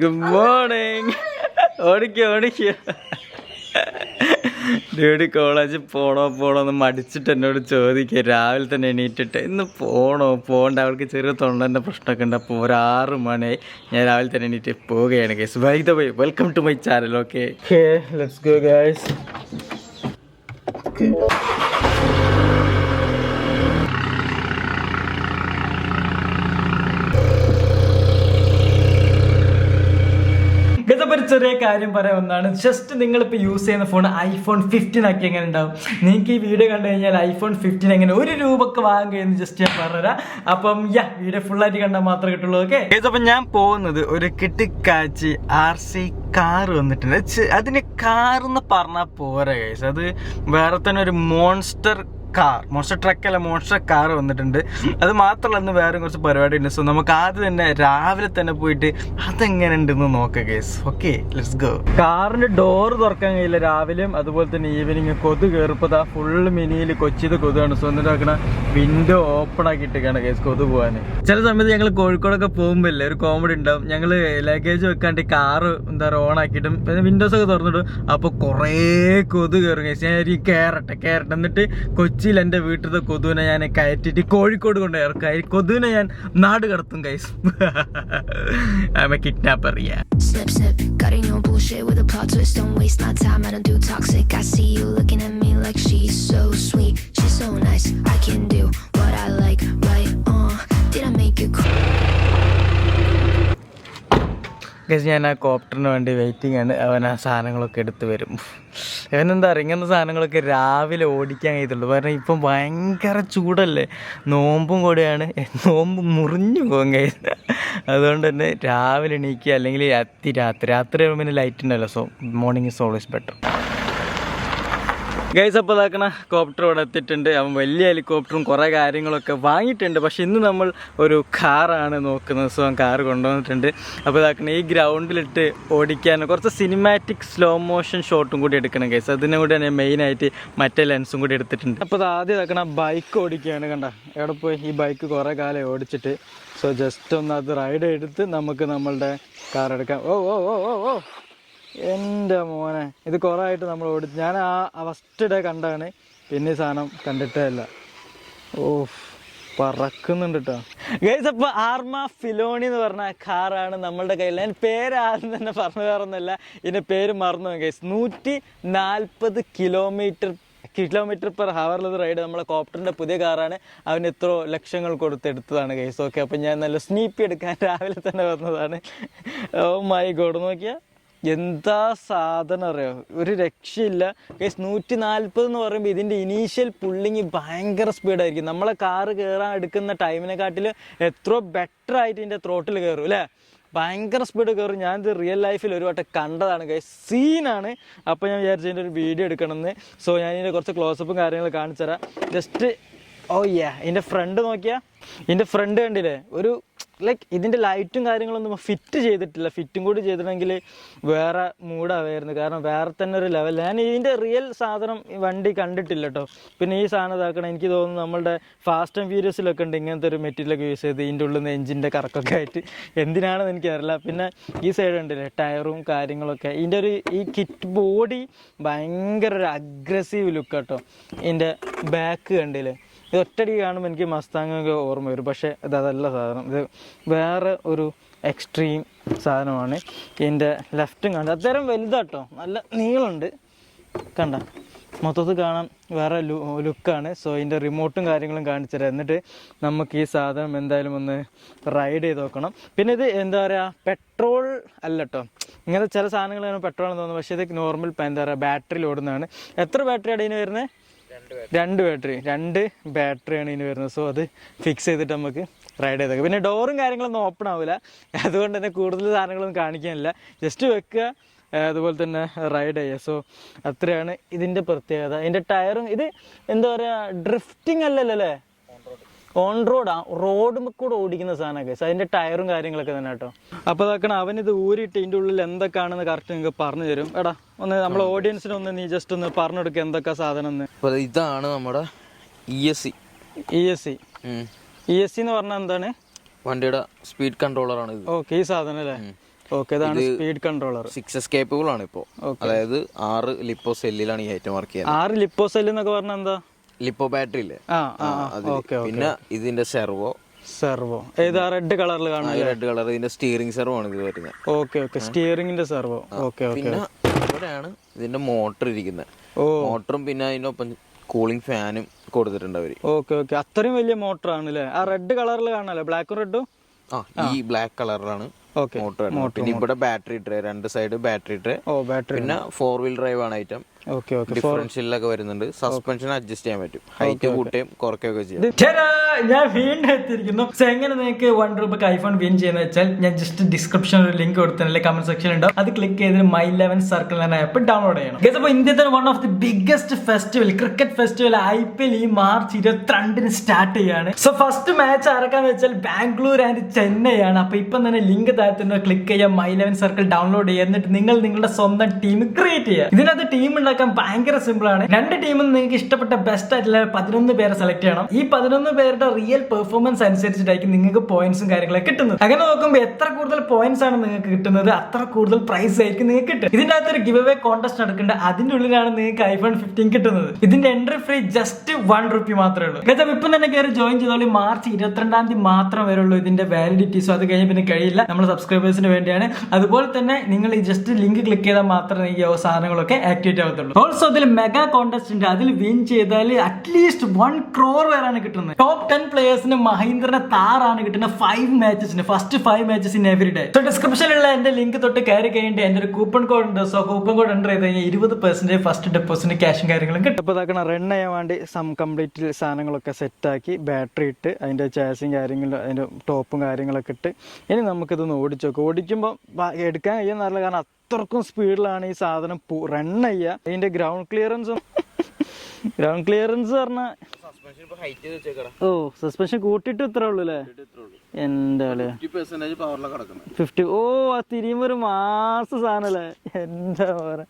Good morning ഓടിക്കോ ഓടിക്കോ. Duty കോളേജിൽ പോണോ പോണോ എന്ന് മടിച്ചിട്ട് എന്നോട് ചോദിക്കുക രാവിലെ തന്നെ എണീറ്റിട്ട് ഇന്ന് പോണോ പോകണ്ട അവൾക്ക് ചെറിയ തൊണ്ടന്റെ പ്രശ്നമൊക്കെ ഉണ്ട്. അപ്പോൾ ഒരാറ് മണി ഞാൻ രാവിലെ തന്നെ എണീറ്റ് പോവുകയാണ് guys by the by welcome to my channel okay let's go guys ഗതപ്പോ ഒരു ചെറിയ കാര്യം പറയാൻ ഒന്നാണ് ജസ്റ്റ് നിങ്ങളിപ്പോൾ യൂസ് ചെയ്യുന്ന ഫോൺ ഐഫോൺ ഫിഫ്റ്റീൻ ആക്കി എങ്ങനെ ഉണ്ടാവും? നിങ്ങൾക്ക് ഈ വീഡിയോ കണ്ടു കഴിഞ്ഞാൽ ഐഫോൺ ഫിഫ്റ്റീൻ എങ്ങനെ ഒരു രൂപക്ക് വാങ്ങാൻ കഴിയുമെന്ന് ജസ്റ്റ് ഞാൻ പറഞ്ഞുതരാം. അപ്പം യാ വീഡിയോ ഫുള്ളായിട്ട് കണ്ടാൽ മാത്രമേ കിട്ടുള്ളൂ ഓക്കെ ഇതപ്പം ഞാൻ പോകുന്നത് ഒരു കിട്ടിക്കാച്ചി ആർ സി കാർ വന്നിട്ടുണ്ട്. അതിന് കാർ എന്ന് പറഞ്ഞാൽ പോരാ കേസ് അത് വേറെ തന്നെ ഒരു മോൺസ്റ്റർ കാർ മോൺസ്റ്റർ ട്രക്ക് അല്ല മോൺസ്റ്റർ കാർ വന്നിട്ടുണ്ട്. അത് മാത്രമല്ല ഇന്ന് വേറെ കുറച്ച് പരിപാടി ഉണ്ട് സോ നമുക്ക് ആദ്യം തന്നെ രാവിലെ തന്നെ പോയിട്ട് അതെങ്ങനെ ഉണ്ടെന്ന് നോക്കാം കേസ് ഓക്കെ ലെറ്റ്സ് ഗോ കാറിന്റെ ഡോർ തുറക്കാൻ കഴിയില്ല രാവിലെയും അതുപോലെ തന്നെ ഈവനിങ് കൊതു കയറിപ്പോ ഫുള്ള് മിനിയിൽ കൊച്ചിത് കൊതുകാണ്. സോ എന്നിട്ട് ആക്കണ വിൻഡോ ഓപ്പൺ ആക്കിയിട്ടൊക്കെയാണ് കേസ് കൊതു പോകാൻ ചില സമയത്ത് ഞങ്ങൾ കോഴിക്കോടൊക്കെ പോകുമ്പോൾ ഇല്ലേ ഒരു കോമഡി ഉണ്ടാവും. ഞങ്ങൾ ലഗേജ് വെക്കാണ്ട് കാറ് എന്താ പറയുക ഓൺ ആക്കിയിട്ടും പിന്നെ വിൻഡോസ് ഒക്കെ തുറന്നിടും. അപ്പോൾ കുറേ കൊതു കയറും കേസ് ഞാൻ കയറട്ടെ കയറട്ടെ. എന്നിട്ട് കൊച്ചിയിൽ എന്റെ വീട്ടിലത്തെ കൊതുവിനെ ഞാൻ കയറ്റിട്ട് കോഴിക്കോട് കൊണ്ട് ഇറക്കായി കൊതുവിനെ ഞാൻ നാട് കടത്തും കൈസ് ആ കിഡ്നാപ്പ് അറിയാ ഞാൻ ആ കോപ്റ്ററിന് വേണ്ടി വെയിറ്റിംഗ് ആണ്. അവൻ ആ സാധനങ്ങളൊക്കെ എടുത്തു വരും. അവനെന്താ പറയുക ഇങ്ങനത്തെ സാധനങ്ങളൊക്കെ രാവിലെ ഓടിക്കാൻ കഴിയത്തുള്ളൂ. കാരണം ഇപ്പം ഭയങ്കര ചൂടല്ലേ? നോമ്പും കൂടെയാണ്. നോമ്പ് മുറിഞ്ഞു പോകും കഴിയുന്നത്. അതുകൊണ്ട് തന്നെ രാവിലെ എണീക്കുക അല്ലെങ്കിൽ അത്തി രാത്രി. രാത്രി ആകുമ്പോൾ ലൈറ്റ് ഉണ്ടല്ലോ. So morning is always better guys അപ്പോൾ ഇതാക്കണ കോപ്റ്റർ ഇവിടെ എത്തിയിട്ടുണ്ട്. അവൻ വലിയ ഹെലികോപ്റ്ററും കുറേ കാര്യങ്ങളൊക്കെ വാങ്ങിയിട്ടുണ്ട്. പക്ഷെ ഇന്ന് നമ്മൾ ഒരു കാറാണ് നോക്കുന്നത്. സോ കാർ കൊണ്ടുവന്നിട്ടുണ്ട്. അപ്പോൾ ഇതാക്കണ ഈ ഗ്രൗണ്ടിലിട്ട് ഓടിക്കാൻ കുറച്ച് സിനിമാറ്റിക് സ്ലോ മോഷൻ ഷോട്ടും കൂടി എടുക്കണം ഗൈസ് അതിനും കൂടി ഞാൻ മെയിനായിട്ട് മറ്റേ ലെൻസും കൂടി എടുത്തിട്ടുണ്ട്. അപ്പോൾ ഇത് ആദ്യം ഇതാക്കണ ബൈക്ക് ഓടിക്കുകയാണ് കണ്ട. എവിടെ പോയി? ഈ ബൈക്ക് കുറേ കാലം ഓടിച്ചിട്ട്. സോ ജസ്റ്റ് ഒന്ന് അത് റൈഡ് എടുത്ത് നമുക്ക് നമ്മളുടെ കാർ എടുക്കാം. ഓ ഓ ഓ ഓ ഓ എന്റെ മോനെ ഇത് കുറേ ആയിട്ട് നമ്മൾ ഓടി ഞാൻ ആ ഫസ്റ്റ് ഡേ കണ്ടാണ്. പിന്നെ ഈ സാധനം കണ്ടിട്ടേ അല്ല ഓ പറക്കുന്നുണ്ട് കേട്ടോ ഗൈസ് ആർമ ഫിലോണി എന്ന് പറഞ്ഞ കാറാണ് നമ്മളുടെ കയ്യിൽ. ഞാൻ പേര് ആദ്യം തന്നെ പറഞ്ഞു തരുന്നില്ല ഇതിന്റെ പേര് മറന്നു ഗൈസ് നൂറ്റി നാൽപ്പത് കിലോമീറ്റർ കിലോമീറ്റർ പെർ ഹവറിലത് റൈഡ് നമ്മളെ കോപ്റ്ററിന്റെ പുതിയ കാറാണ്. അവന് എത്ര ലക്ഷങ്ങൾ കൊടുത്തെടുത്തതാണ് ഗൈസ് ഓക്കെ അപ്പം ഞാൻ നല്ല സ്നീപ്പി എടുക്കാൻ രാവിലെ തന്നെ വന്നതാണ്. ഓ മൈ ഗോഡ് നോക്കിയാൽ എന്താ സാധനം അറിയോ? ഒരു രക്ഷയില്ല. കേസ് നൂറ്റി നാൽപ്പത് എന്ന് പറയുമ്പോൾ ഇതിന്റെ ഇനീഷ്യൽ പുള്ളിങ് ഭയങ്കര സ്പീഡായിരിക്കും നമ്മളെ കാറ് കയറാൻ എടുക്കുന്ന ടൈമിനെക്കാട്ടിൽ എത്രയോ ബെറ്റർ ആയിട്ട് ഇതിന്റെ ത്രോട്ടിൽ കയറും അല്ലേ? ഭയങ്കര സ്പീഡ് കയറും ഞാനിത് റിയൽ ലൈഫിൽ ഒരു വട്ടം കണ്ടതാണ് കേസ് സീനാണ് അപ്പോൾ ഞാൻ വിചാരിച്ചു ഇതിന്റെ ഒരു വീഡിയോ എടുക്കണമെന്ന്. സോ ഞാൻ ഇതിന്റെ കുറച്ച് ക്ലോസപ്പും കാര്യങ്ങളും കാണിച്ചു തരാം. ജസ്റ്റ് ഓ യാ ഇതിന്റെ ഫ്രണ്ട് നോക്കിയാൽ ഇതിന്റെ ഫ്രണ്ട് കണ്ടില്ലേ? ഒരു ലൈക്ക് ഇതിന്റെ ലൈറ്റും കാര്യങ്ങളൊന്നും ഫിറ്റ് ചെയ്തിട്ടില്ല. ഫിറ്റും കൂടി ചെയ്തിട്ടുണ്ടെങ്കിൽ വേറെ മൂടാവായിരുന്നു കാരണം വേറെ തന്നെ ഒരു ലെവൽ ഞാൻ ഇതിന്റെ റിയൽ സാധനം വണ്ടി കണ്ടിട്ടില്ല കേട്ടോ പിന്നെ ഈ സാധനം ഇതാക്കണം. എനിക്ക് തോന്നുന്നു നമ്മളുടെ ഫാസ്റ്റ് ആൻഡ് ഫ്യൂരിയസിലൊക്കെ ഉണ്ട്. ഇങ്ങനത്തെ ഒരു മെറ്റീരിയലൊക്കെ യൂസ് ചെയ്ത് ഇതിന്റെ ഉള്ളിൽ നിന്ന് എഞ്ചിന്റെ കറക്കൊക്കെ ആയിട്ട്. എന്തിനാണെന്ന് എനിക്കറിയില്ല. പിന്നെ ഈ സൈഡ് ഉണ്ടല്ലേ ടയറും കാര്യങ്ങളൊക്കെ. ഇതിന്റെ ഒരു ഈ കിറ്റ് ബോഡി ഭയങ്കര ഒരു അഗ്രസീവ് ലുക്ക് കേട്ടോ ഇതിന്റെ ബാക്ക് കണ്ടില്ലേ? ഇത് ഒറ്റടി കാണുമ്പോൾ എനിക്ക് മസ്താങ്ങൊക്കെ ഓർമ്മ വരും. പക്ഷേ ഇത് അതല്ല സാധനം. ഇത് വേറെ ഒരു എക്സ്ട്രീം സാധനമാണ്. ഇതിന്റെ ലെഫ്റ്റും കണ്ട. അത്തരം വലുതാട്ടോ. നല്ല നീളമുണ്ട്. കണ്ട. മൊത്തത്തിൽ കാണാൻ വേറെ ലു ലുക്കാണ്. സോ ഇതിന്റെ റിമോട്ടും കാര്യങ്ങളും കാണിച്ചു തരാം. എന്നിട്ട് നമുക്ക് ഈ സാധനം എന്തായാലും ഒന്ന് റൈഡ് ചെയ്ത് നോക്കണം. പിന്നെ ഇത് എന്താ പറയുക പെട്രോൾ അല്ല കേട്ടോ ഇങ്ങനത്തെ ചില സാധനങ്ങൾ പെട്രോൾ എന്ന് തോന്നുന്നു പക്ഷേ ഇത് നോർമൽ എന്താ പറയുക ബാറ്ററിയിൽ ഓടുന്നതാണ് എത്ര ബാറ്ററി ഇതിന് വരുന്നത്? രണ്ട് ബാറ്ററി രണ്ട് ബാറ്ററിയാണ് ഇതിന് വരുന്നത്. സോ അത് ഫിക്സ് ചെയ്തിട്ട് നമുക്ക് റൈഡ് ചെയ്തേക്കാം. പിന്നെ ഡോറും കാര്യങ്ങളൊന്നും ഓപ്പൺ ആവില്ല അതുകൊണ്ട് തന്നെ കൂടുതൽ സാധനങ്ങളൊന്നും കാണിക്കാനില്ല. ജസ്റ്റ് വെക്കുക അതുപോലെ തന്നെ റൈഡ് ചെയ്യുക. സോ അത്രയാണ് ഇതിന്റെ പ്രത്യേകത. ഇതിന്റെ ടയറും ഇത് എന്താ പറയുക ഡ്രിഫ്റ്റിംഗ് അല്ലല്ലോ അല്ലേ? ഓൺ റോഡാ റോഡ് കൂടെ ഓടിക്കുന്ന സാധനമൊക്കെ. അതിന്റെ ടയറും കാര്യങ്ങളൊക്കെ തന്നെ കേട്ടോ. അപ്പോൾ അതൊക്കെ അവൻ ഇത് ഊരിയിട്ട് ഇതിന്റെ ഉള്ളിൽ എന്തൊക്കെയാണെന്ന് കറക്റ്റ് നിങ്ങൾക്ക് പറഞ്ഞു തരും. എടാ ഒന്ന് നമ്മളെ ഓഡിയൻസിന് ഒന്ന് നീ ജസ്റ്റ് ഒന്ന് പറഞ്ഞു കൊടുക്കുക എന്തൊക്കെ സാധനം എന്ന്. അപ്പോൾ ഇതാണ് നമ്മുടെ E S C E S C E S C എന്ന് പറഞ്ഞാൽ എന്താണ്? വണ്ടിയുടെ സ്പീഡ് കൺട്രോളറാണ് ഇത്. ഓക്കെ ഈ സാധനം അല്ലേ? ഓക്കെ ഇതാണ് speed controller six S capable ആണ് ഇപ്പോ. അതായത് ആറ് ലിപ്പോ സെല്ലിലാണ് ഈ ഐറ്റം വർക്ക് ചെയ്യുന്നത്. ആറ് ലിപ്പോ സെല്ല് എന്നൊക്കെ പറഞ്ഞാൽ എന്താ? ലിപ്പോ ബാറ്ററി ഇല്ലേ പിന്നെ ഇതിന്റെ സെർവോ? സെർവോ. ഏതാ റെഡ് കളറിൽ കാണുന്നത്? റെഡ് കളർ ഇതിന്റെ സ്റ്റിയറിംഗ് സെർവോ ആണ് ഇത് വരുന്നത്. Okay okay. സ്റ്റിയറിംഗിന്റെ servo okay okay. പിന്നെ ഇവിടെയാണ് ഇതിന്റെ മോട്ടർ ഇരിക്കുന്നത്. ഓ. മോട്ടറും പിന്നെ അതിനൊപ്പം കൂളിംഗ് ഫാനും കൊടുത്തിട്ടുണ്ട് അവർ. Okay okay. അത്രയും വലിയ മോട്ടർ ആണ് അല്ലേ ആ റെഡ് കളറിൽ കാണാല്ലേ ബ്ലാക്കും റെഡും ഈ ബ്ലാക്ക് കളറിലാണ് ഓക്കെ. മോട്ടർ പിന്നെ ഇവിടെ ബാറ്ററി ട്രേ രണ്ട് സൈഡ് ബാറ്ററി ട്രേ ഓ ബാറ്ററി പിന്നെ ഫോർ വീൽ ഡ്രൈവ് ആണ് ഐറ്റം ഓക്കെ ഓക്കെ ഡിഫറൻഷ്യലൊക്കെ വരുന്നുണ്ട്. സസ്പെൻഷൻ അഡ്ജസ്റ്റ് ചെയ്യാൻ പറ്റും. ഹൈറ്റ് കൂട്ടുകയും കുറയ്ക്കുകയൊക്കെ ചെയ്യാം. ഞാൻ വീണ്ടും എത്തിയിരിക്കുന്നു. സോ എങ്ങനെ നിങ്ങൾക്ക് വൺ രൂപക്ക് ഐഫോൺ വിൻ ചെയ്യുന്ന വെച്ചാൽ ഞാൻ ജസ്റ്റ് ഡിസ്ക്രിപ്ഷൻ ഒരു ലിങ്ക് കൊടുത്തിട്ടുണ്ട് കമന്റ് സെക്ഷൻ ഉണ്ടാവും. അത് ക്ലിക്ക് ചെയ്ത് മൈ ലെവൻ സർക്കിൾ എന്ന ആപ്പ് ഡൗൺലോഡ് ചെയ്യണം. Guys, അപ്പോൾ ഇന്ത്യത്തെ one of the biggest festival cricket festival I P L ഈ മാർച്ച് ഇരുപത്തിരണ്ടിന് സ്റ്റാർട്ട് ചെയ്യാണ്. സോ ഫസ്റ്റ് മാച്ച് ആരക്കാന്ന് വെച്ചാൽ ബാംഗ്ലൂർ ആൻഡ് ചെന്നൈ ആണ് അപ്പൊ ഇപ്പം തന്നെ ലിങ്ക് താഴത്തുനിന്ന് ക്ലിക്ക് ചെയ്യാം മൈ ലെവൻ സർക്കിൾ ഡൗൺലോഡ് ചെയ്യുക. എന്നിട്ട് നിങ്ങൾ നിങ്ങളുടെ സ്വന്തം ടീം ക്രിയേറ്റ് ചെയ്യുക. ഇതിനകത്ത് ടീം ഉണ്ടാക്കാൻ ഭയങ്കര സിമ്പിൾ ആണ്. രണ്ട് ടീമിൽ നിങ്ങൾക്ക് ഇഷ്ടപ്പെട്ട ബെസ്റ്റ് ആയിട്ടുള്ള പതിനൊന്ന് പേരെ സെലക്ട് ചെയ്യണം. ഈ പതിനൊന്ന് പേരുടെ റിയൽ പെർഫോമൻസ് അനുസരിച്ചിട്ടായിരിക്കും നിങ്ങൾക്ക് പോയിന്റ്സും കാര്യങ്ങളൊക്കെ കിട്ടുന്നത്. അങ്ങനെ നോക്കുമ്പോൾ എത്ര കൂടുതൽ പോയിന്റ്സ് ആണ് നിങ്ങൾക്ക് കിട്ടുന്നത് അത്ര കൂടുതൽ പ്രൈസ് ആയിരിക്കും നിങ്ങൾക്ക് കിട്ടും അകത്ത് ഒരു ഗിവ് അവേ കോൺടെസ്റ്റ് നടക്കുന്നുണ്ട്. അതിന്റെ ഉള്ളിലാണ് നിങ്ങൾക്ക് ഐഫോൺ ഫിഫ്റ്റീൻ കിട്ടുന്നത്. ഇതിന്റെ entry free just one rupee മാത്രമേ ഉള്ളൂ. ഗജം ഇപ്പം തന്നെ കയറി ജോയിൻ ചെയ്തോളി. മാർച്ച് ഇരുപത്തിരണ്ടാം തീയതി മാത്രം വരുള്ളൂ ഇതിന്റെ വാലിഡിറ്റി സോ അത് കഴിഞ്ഞ് പിന്നെ കഴിയില്ല. നമ്മൾ സബ്സ്ക്രൈബേഴ്സിന് വേണ്ടിയാണ്. അതുപോലെ തന്നെ നിങ്ങൾ ഈ ജസ്റ്റ് ലിങ്ക് ക്ലിക്ക് ചെയ്താൽ മാത്രമേ ഈ സാധനങ്ങളൊക്കെ ആക്ടിവേറ്റ് ആവത്തുള്ളൂ. ഓൾസോ അതിൽ മെഗാ കോൺടെസ്റ്റ് ഉണ്ട്. അതിൽ വിൻ ചെയ്താൽ അറ്റ്ലീസ്റ്റ് വൺ ക്രോർ വരെയാണ് കിട്ടുന്നത്. ടോപ്പ് ടെൻ പ്ലേയേഴ്സിന് മഹീന്ദ്രനെ താറാണ് കിട്ടുന്ന five മാച്ചസിന് first five matches in every day so ഡിസ്ക്രിപ്ഷനിലുള്ള എന്റെ ലിങ്ക് തൊട്ട് കയറി കഴിഞ്ഞിട്ട് എന്റെ ഒരു കൂപ്പൺ കോഡ് ഉണ്ട്. സോ കൂപ്പൺ കോഡ് എന്റർ ചെയ്ത് കഴിഞ്ഞാൽ ഇരുപത് പെർസെന്റേജ് ഫസ്റ്റ് ഡെപ്പോസിറ്റ് ക്യാഷും കാര്യങ്ങളും കിട്ടും. അപ്പോൾ ഇതാക്കണം റൺ ചെയ്യാൻ വേണ്ടി സം കംപ്ലീറ്റ് സാധനങ്ങളൊക്കെ സെറ്റാക്കി ബാറ്ററി ഇട്ട് അതിന്റെ ചാസും കാര്യങ്ങളും അതിന്റെ ടോപ്പും കാര്യങ്ങളൊക്കെ ഇട്ട്. ഇനി നമുക്കിതൊന്ന് ഓടിച്ചു നോക്കാം. ഓടിക്കുമ്പോൾ എടുക്കാൻ കഴിയുന്നറിയില്ല കാരണം അത്രക്കും സ്പീഡിലാണ് ഈ സാധനം റൺ ചെയ്യുക അതിന്റെ ഗ്രൗണ്ട് ക്ലിയറൻസും ഗ്രൗണ്ട് ക്ലിയറൻസ് പറഞ്ഞാൽ ഓ സസ്പെൻഷൻ കൂട്ടിട്ട് ഇത്ര ഉള്ളു അല്ലേ? എന്താ ഫിഫ്റ്റി ഓ ആ തിരിയുമ്പോൾ ഒരു മാസ സാധനല്ലേ എന്താ പറയാ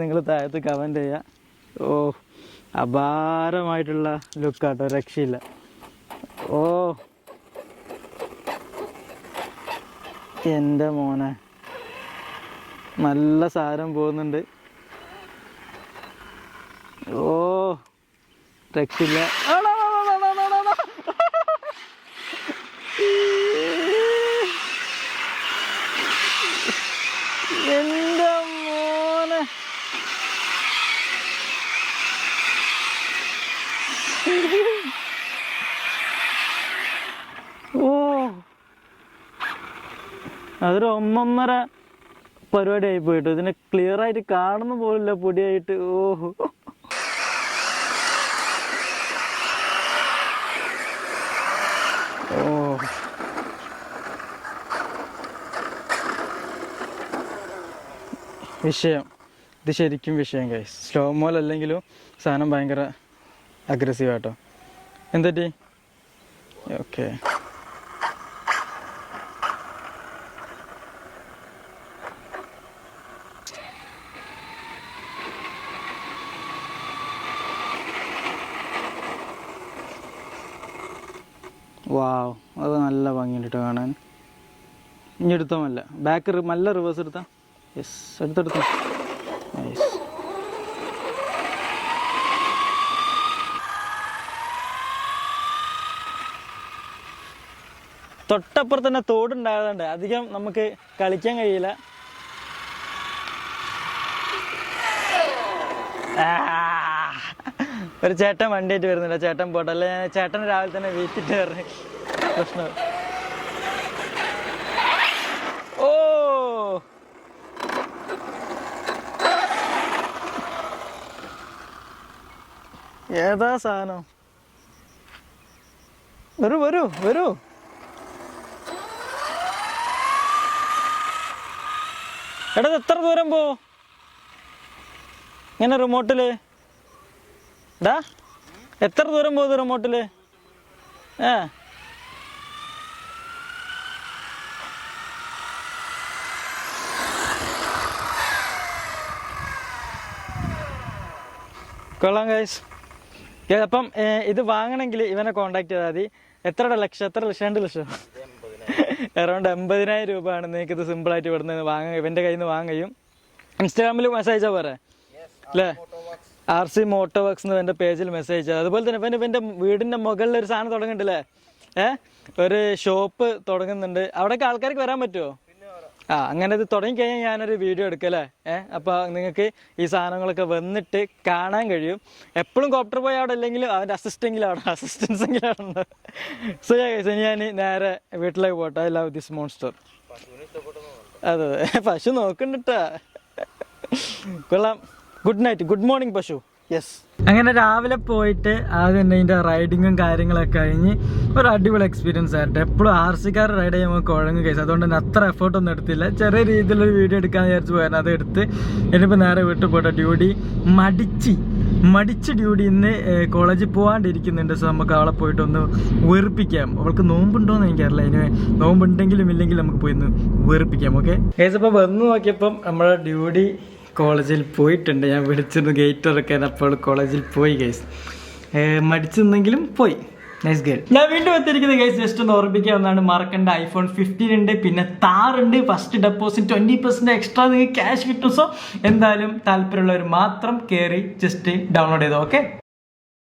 നിങ്ങൾ താഴത്ത് കമന്റ് ചെയ്യാ. ഓ അപാരമായിട്ടുള്ള ലുക്കാട്ടോ രക്ഷയില്ല. ഓ. എന്റെ മോനെ. നല്ല സാരം പോകുന്നുണ്ട് ഓ ആടാ. എന്റെ മോനെ. ഓ. അതൊരു ഒന്നൊന്നര പരിപാടി ആയി പോയിട്ട്. ഇതിനെ ക്ലിയർ ആയിട്ട് കാണുന്ന പോലില്ല പൊടിയായിട്ട്. ഓഹോ. വിഷയം. ഇത് ശരിക്കും വിഷയം കൈ സ്ലോ മോൽ അല്ലെങ്കിലും സാധനം ഭയങ്കര അഗ്രസീവ് ആട്ടോ. എന്തറ്റി ഓക്കെ വാവ് അത് നല്ല ഭംഗിയുണ്ട് കേട്ടോ കാണാൻ. ഇനി എടുത്തോ മല്ല. ബാക്ക് നല്ല റിവേഴ്സ് എടുത്താ? യെസ് എടുത്തെടുത്തു. യെസ് തൊട്ടപ്പുറത്ത് തന്നെ തോടുണ്ടായതുകൊണ്ട് അധികം നമുക്ക് കളിക്കാൻ കഴിയില്ല. ഒരു ചേട്ടൻ വണ്ടിയായിട്ട് വരുന്നില്ല ചേട്ടൻ പോട്ടെ. അല്ലെ ചേട്ടൻ രാവിലെ തന്നെ വീട്ടിട്ട് പറഞ്ഞു പ്രശ്നം ഓ ഏതാ സാധനം? വരൂ വരൂ വരൂ. എടാ എത്ര ദൂരം പോ? ഇങ്ങനെ റിമോട്ടിൽ ഡാ എത്ര ദൂരം പോകുന്നത് റിമോട്ടിൽ ഏ? കൊള്ളാം ഗൈസ് അപ്പം ഇത് വാങ്ങണമെങ്കിൽ ഇവനെ കോണ്ടാക്ട് ചെയ്താൽ മതി. എത്ര ലക്ഷം? എത്ര ലക്ഷം? രണ്ട് ലക്ഷം. അറൗണ്ട് എൺപതിനായിരം രൂപയാണ് നിങ്ങൾക്ക് ഇത് സിമ്പിളായിട്ട് ഇവിടുന്ന് വാങ്ങ ഇവന്റെ കയ്യിൽ നിന്ന് വാങ്ങുകയും ഇൻസ്റ്റാഗ്രാമിൽ മെസ്സേജ് പോരെ അല്ലേ? ആർ സി മോട്ടോ വർക്ക്സ് എന്ന് പേജിൽ മെസ്സേജ് ചെയ്തത് അതുപോലെ തന്നെ ഇവൻ ഇവന്റെ വീടിന്റെ മുകളിൽ ഒരു സാധനം തുടങ്ങുന്നുണ്ടല്ലേ ഏഹ് ഒരു ഷോപ്പ് തുടങ്ങുന്നുണ്ട്. അവിടെയൊക്കെ ആൾക്കാർക്ക് വരാൻ പറ്റുമോ ആ അങ്ങനെ ഇത് തുടങ്ങിക്കഴിഞ്ഞാൽ ഞാനൊരു വീഡിയോ എടുക്കല്ലേ? ഏഹ് അപ്പോൾ നിങ്ങൾക്ക് ഈ സാധനങ്ങളൊക്കെ വന്നിട്ട് കാണാൻ കഴിയും. എപ്പോഴും കോപ്റ്റർ പോയി അവിടെ ഇല്ലെങ്കിലും അവന്റെ അസിസ്റ്റെങ്കിലും അവിടെ അസിസ്റ്റൻസ് എങ്കിലും അവിടെ ഉണ്ട്. സോ ഞാൻ നേരെ വീട്ടിലേക്ക് പോട്ടെ. ഐ ലവ് ദിസ് മോൺസ്റ്റർ അതെ അതെ. പശു നോക്കണ്ടിട്ടാ കൊള്ളാം. ഗുഡ് നൈറ്റ് ഗുഡ് മോർണിംഗ് പശു. യെസ് അങ്ങനെ രാവിലെ പോയിട്ട് ആദ്യം തന്നെ ഇതിന്റെ റൈഡിങ്ങും കാര്യങ്ങളൊക്കെ കഴിഞ്ഞ് ഒരു അടിപൊളി എക്സ്പീരിയൻസ് ആയിട്ട് എപ്പോഴും ആർ സിക്കാർ റൈഡ് ചെയ്യുമ്പോൾ കുഴങ്ങ് കേസ് അതുകൊണ്ട് തന്നെ അത്ര എഫേർട്ട് ഒന്നും എടുത്തില്ല. ചെറിയ രീതിയിലൊരു വീഡിയോ എടുക്കാമെന്ന് വിചാരിച്ച് പോയായിരുന്നു അത് എടുത്ത് ഇനിയിപ്പോൾ നേരെ വീട്ടിൽ പോയിട്ട് ഡ്യൂട്ടി മടിച്ച് മടിച്ച് ഡ്യൂട്ടി ഇന്ന് കോളേജിൽ പോകാണ്ടിരിക്കുന്നുണ്ട് സോ നമുക്ക് അവളെ പോയിട്ടൊന്ന് വെറുപ്പിക്കാം. അവൾക്ക് നോമ്പുണ്ടോയെന്ന് എനിക്കറിയില്ല. ഇനി നോമ്പുണ്ടെങ്കിലും ഇല്ലെങ്കിലും നമുക്ക് പോയി ഒന്ന് വെറുപ്പിക്കാം. ഓക്കെ കേസ് ഇപ്പോൾ വന്ന് നോക്കിയപ്പം നമ്മുടെ ഡ്യൂട്ടി കോളേജിൽ പോയിട്ടുണ്ട്. ഞാൻ വിളിച്ചിരുന്നു ഗേറ്റ് തുറക്കാൻ. അപ്പോൾ കോളേജിൽ പോയി ഗൈസ് മടിച്ചു നിന്നെങ്കിലും പോയി. നൈസ് ഗേൾ ഞാൻ വീണ്ടും എത്തിയിരിക്കുന്നത് ഗൈസ് ജസ്റ്റ് ഒന്ന് ഓർമ്മിക്കാവുന്നതാണ്. മറക്കണ്ട. ഐഫോൺ ഫിഫ്റ്റീൻ ഉണ്ട്. പിന്നെ താറുണ്ട് first deposit twenty percent extra നിങ്ങൾക്ക് ക്യാഷ് കിട്ടും. സോ എന്തായാലും താല്പര്യമുള്ളവർ മാത്രം കയറി ജസ്റ്റ് ഡൗൺലോഡ് ചെയ്തോ ഓക്കെ